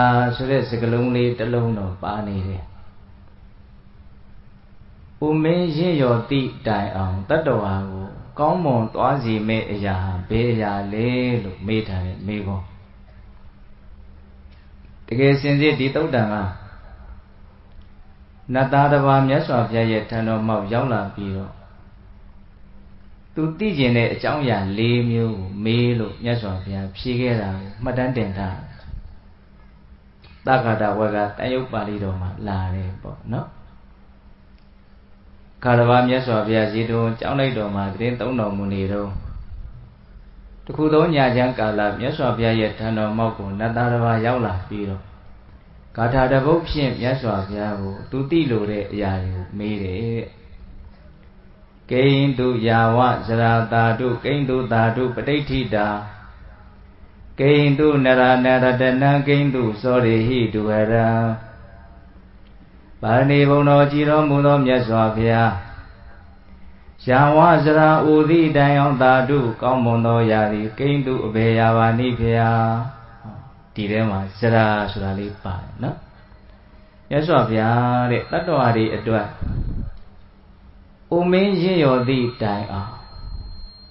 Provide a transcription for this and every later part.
အာဆိုတဲ့စကလုံးလေးတစ်လုံးတော့ပါနေတယ်။ဥမင်းရင့်ရော်တိတိုင်အောင်တတ္တဝါကိုကောင်းမွန်သွားစီမဲ့အရာဘယ်အရာလဲလို့မေးထားတဲ့မေးခွန်း။တကယ်စင်စစ်ဒီတုတ်တန်ကနတ်သားတစ်ပါးမြတ်စွာဘုရားရဲ့ထံတော်မှောက်ရောက်လာပြီးတော့သူသိကျင်တဲ့အကြောင်းအရာ၄မျိုးကိုမေးလို့မြတ်စွာဘုရားဖြေခဲ့တာကိုမှတ်တမ်းတင်ထား သက္ကတာဝကတန်ရုပ်ပါဠိတော်မှာလာတယ်ပေါ့နော်ခါရဘာမြတ်စွာဘုရားဇေတုံကြောင်းလိုက်တော်မှာတရင်သုံးတော်မူနေတော့တခုသောညာချမ်းကာလမြတ်စွာဘုရားရဲ့ထံတော်မောက်ကိုနတ်သားတစ်ပါးရောက်လာပြီးတော့ဂါထာတပုတ်ဖြင့်မြတ်စွာဘုရားကိုသူတိလို့တဲ့အရာတွေကိုမေးတယ်ကိဉ္တုယာဝဇရာတာတုကိဉ္တုတာတုပဋိဋ္ဌိတာ ကိဉ္တုနရနရတနံကိဉ္တုသောရိဟိတုဟရံပါဏိဘုံတော်ကြည်တော်မူသောမြတ်စွာဘုရားယာဝဇရာဥသည့်တိုင်အောင်တာတုကောင်းမွန်သောယာသည်ကိဉ္တုအဘေယာပါနိဖျာဒီထဲမှာဇရာဆိုတာလေးပါတယ်နော်မြတ်စွာဘုရားတဲ့တတ္တဝါတွေအတွက်အိုမင်းရင့်ရော်သည့်တိုင်အောင်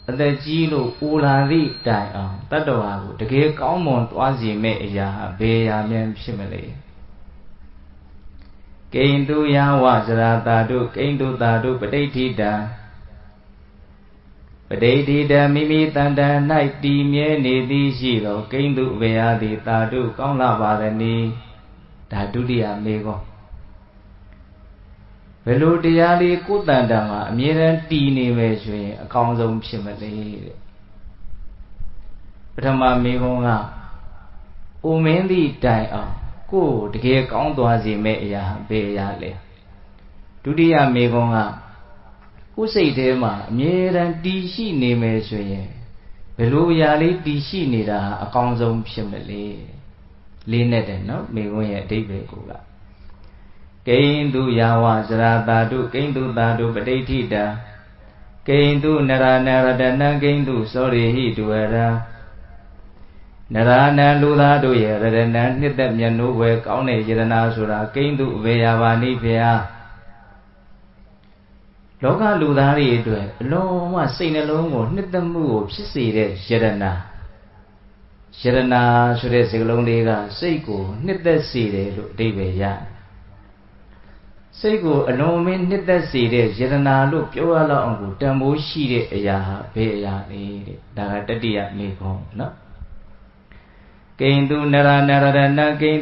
အသက်ကြီးလို့ပူလာသည့်တိုင်အောင်တတ္တဝါကိုတကယ်ကောင်းမွန်သွားစေမဲ့အရာဘယ်ရာမြန်ဖြစ်မလဲကိဉ္တုယဝဇရာတာတုကိဉ္တုတာတုပဋိဋ္ဌိတံပဋိဋ္ဌိတံမိမိတန်တန်၌တည်မြဲနေသည်ရှိသောကိဉ္တုဝေယသည်တာတုကောင်းလာပါသည်ဒါဒုတိယမေကော ဘယ်လိုတရားလေးကိုယ်တန်တန်မှာအမြဲတမ်းတည်နေမယ်ဆိုရင်အကောင်းဆုံးဖြစ်မလဲတဲ့ပထမမေခွန်းကအိုမင်းသည့်တိုင်အောင်ကိုယ်တကယ်ကောင်းသွားစေမဲ့အရာဘယ်အရာလဲဒုတိယမေခွန်းကကိုယ်စိတ်ထဲမှာအမြဲတမ်းတည်ရှိနေမယ်ဆိုရင်ဘယ်လိုအရာလေးတည်ရှိနေတာအကောင်းဆုံးဖြစ်မလဲလေးနဲ့တယ်နော်မေခွန်းရဲ့အဓိပ္ပာယ်ကိုက ကိဉ္တုယာဝဇရာတာတုကိဉ္တုတာတုပဋိဋ္ဌိတံကိဉ္တုနရနရတနံကိဉ္တုသောရိဟိတုဝရံနရနံလူသားတို့ရဲ့ရတနံနှစ်သက်မြတ်နိုးဝဲကောင်းတဲ့ယရနာဆိုတာကိဉ္တုအဘေယဘာနိဖေယလောကလူသားတွေအတွက်အလုံးဝစိတ်နှလုံးကိုနှစ်သက်မှုကိုဖြစ်စေတဲ့ယရနာယရနာဆိုတဲ့စကားလုံးလေးကစိတ်ကိုနှစ်သက်စေတယ်လို့အဓိပ္ပာယ်ရတယ် စိတ်ကိုအလုံးမင်းနှစ်သက်စေတဲ့ယတနာလို့ပြောရလောက်အောင်ကိုတန်ဖိုးရှိတဲ့အရာဟာဘယ်အရာလဲတဲ့ဒါကတတိယမေခွန်းနော်ကိန္တုနရနရရဏကိ